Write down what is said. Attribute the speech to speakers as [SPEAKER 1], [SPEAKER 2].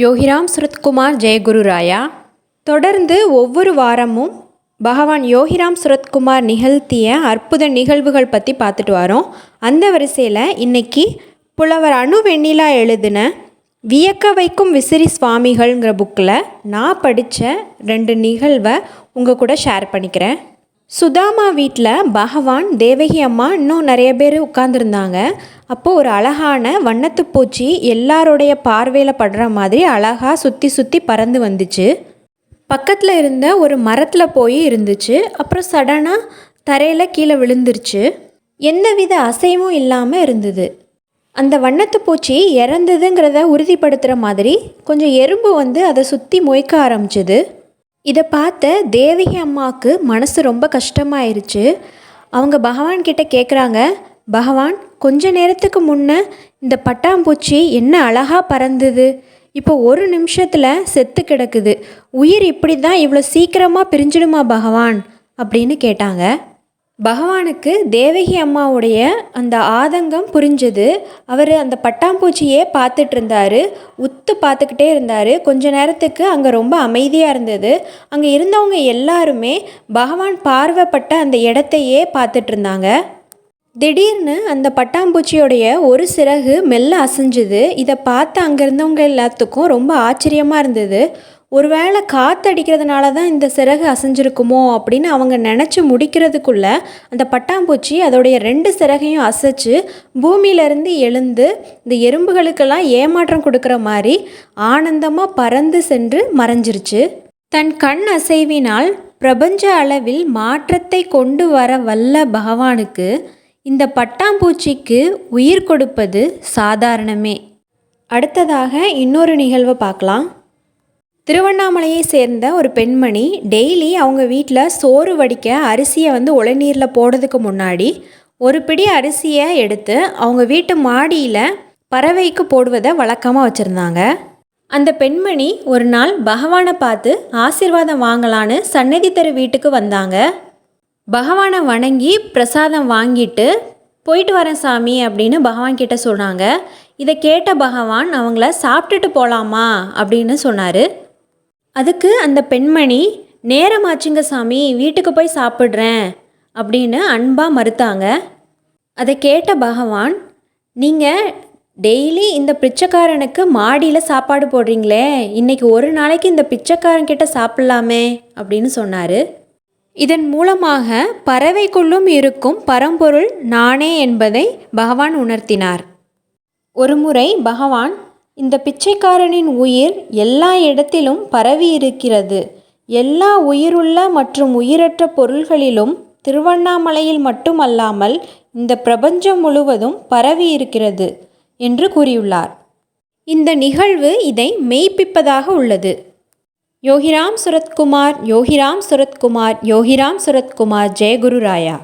[SPEAKER 1] யோகிராம் சுரத்குமார் ஜெயகுருராயா. தொடர்ந்து ஒவ்வொரு வாரமும் பகவான் யோகிராம் சுரத்குமார் நிகழ்த்திய அற்புத நிகழ்வுகள் பற்றி பார்த்துட்டு வரோம். அந்த வரிசையில் இன்னைக்கு புலவர் அணு வெண்ணிலா எழுதின வியக்க வைக்கும் விசிறி சுவாமிகள்ங்கிற புக்கில் நான் படித்த ரெண்டு நிகழ்வை உங்கள் கூட ஷேர் பண்ணிக்கிறேன். சுதாமா வீட்டில் பகவான் தேவகி அம்மா இன்னும் நிறைய பேர் உட்காந்துருந்தாங்க அப்போது ஒரு அழகான வண்ணத்து பூச்சி எல்லாருடைய பார்வையில் படுற மாதிரி அழகாக சுற்றி சுற்றி பறந்து வந்துச்சு. பக்கத்தில் இருந்த ஒரு மரத்தில் போய் இருந்துச்சு. அப்புறம் சடனாக தரையில் கீழே விழுந்துருச்சு. எந்தவித அசைவும் இல்லாமல் இருந்தது. அந்த வண்ணத்து பூச்சி இறந்ததுங்கிறத உறுதிப்படுத்துகிற மாதிரி கொஞ்சம் எறும்பு வந்து அதை சுற்றி மொய்க்க ஆரம்பிச்சது. இதை பார்த்த தேவகி அம்மாவுக்கு மனசு ரொம்ப கஷ்டமாயிருச்சு. அவங்க பகவான்கிட்ட கேட்குறாங்க பகவான் கொஞ்ச நேரத்துக்கு முன்ன இந்த பட்டாம்பூச்சி என்ன அழகாக பறந்தது? இப்போ ஒரு நிமிஷத்தில் செத்து கிடக்குது. உயிர் இப்படி தான் இவ்வளோ சீக்கிரமாக பிரிஞ்சிடுமா பகவான்? அப்படின்னு கேட்டாங்க. பகவானுக்கு தேவகி அம்மாவுடைய அந்த ஆதங்கம் புரிஞ்சது. அவர் அந்த பட்டாம்பூச்சியே பார்த்துட்டு இருந்தார் உத்து பார்த்துக்கிட்டே இருந்தார். கொஞ்ச நேரத்துக்கு அங்கே ரொம்ப அமைதியாக இருந்தது. அங்கே இருந்தவங்க எல்லாருமே பகவான் பார்வைப்பட்ட அந்த இடத்தையே பார்த்துட்டு இருந்தாங்க திடீர்னு அந்த பட்டாம்பூச்சியோடைய ஒரு சிறகு மெல்ல அசைஞ்சுது. இதை பார்த்து அங்கே இருந்தவங்க எல்லாத்துக்கும் ரொம்ப ஆச்சரியமாக இருந்தது. ஒருவேளை காற்றடிக்கிறதுனால தான் இந்த சிறகு அசைஞ்சிருக்குமோ அப்படின்னு அவங்க நினச்சி முடிக்கிறதுக்குள்ளே அந்த பட்டாம்பூச்சி அதோடைய ரெண்டு சிறகையும் அசைச்சு பூமியிலேருந்து எழுந்து இந்த எறும்புகளுக்கெல்லாம் ஏமாற்றம் கொடுக்குற மாதிரி ஆனந்தமாக பறந்து சென்று மறைஞ்சிருச்சு. தன் கண் அசைவினால் பிரபஞ்ச அளவில் மாற்றத்தை கொண்டு வர வல்ல பகவானுக்கு இந்த பட்டாம்பூச்சிக்கு உயிர் கொடுப்பது சாதாரணமே. அடுத்ததாக இன்னொரு நிகழ்வை பார்க்கலாம். திருவண்ணாமலையை சேர்ந்த ஒரு பெண்மணி டெய்லி அவங்க வீட்டில் சோறு வடிக்க அரிசியை வந்து உளநீரில் போடுறதுக்கு முன்னாடி ஒரு பிடி அரிசியை எடுத்து அவங்க வீட்டு மாடியில் பறவைக்கு போடுவதை வழக்கமாக வச்சுருந்தாங்க. அந்த பெண்மணி ஒரு நாள் பகவானை பார்த்து ஆசீர்வாதம் வாங்கலான்னு சன்னதி தெரு வீட்டுக்கு வந்தாங்க. பகவானை வணங்கி பிரசாதம் வாங்கிட்டு போயிட்டு வரேன் சாமி அப்படின்னு பகவான் கிட்ட சொன்னாங்க. இதை கேட்ட பகவான் அவங்கள சாப்பிட்டுட்டு போகலாமா அப்படின்னு சொன்னார். அதுக்கு அந்த பெண்மணி நேரமாச்சுங்க சாமி வீட்டுக்கு போய் சாப்பிட்றேன் அப்படின்னு அன்பாக மறுத்தாங்க. அதை கேட்ட பகவான் நீங்கள் டெய்லி இந்த பிச்சைக்காரனுக்கு மாடியில் சாப்பாடு போடுறீங்களே இன்றைக்கி ஒரு நாளைக்கு இந்த பிச்சைக்காரன்கிட்ட சாப்பிட்லாமே அப்படின்னு சொன்னார். இதன் மூலமாக பறவைக்குள்ளும் இருக்கும் பரம்பொருள் நானே என்பதை பகவான் உணர்த்தினார். ஒருமுறை பகவான் இந்த பிச்சைக்காரனின் உயிர் எல்லா இடத்திலும் பரவி இருக்கிறது எல்லா உயிருள்ள மற்றும் உயிரற்ற பொருள்களிலும் திருவண்ணாமலையில் மட்டுமல்லாமல் இந்த பிரபஞ்சம் முழுவதும் பரவி இருக்கிறது என்று கூறியுள்ளார். இந்த நிகழ்வு இதை மெய்ப்பிப்பதாக உள்ளது. யோகிராம் சுரத்குமார் யோகிராம் சுரத்குமார் யோகிராம் சுரத்குமார் ஜெயகுரு ராயா.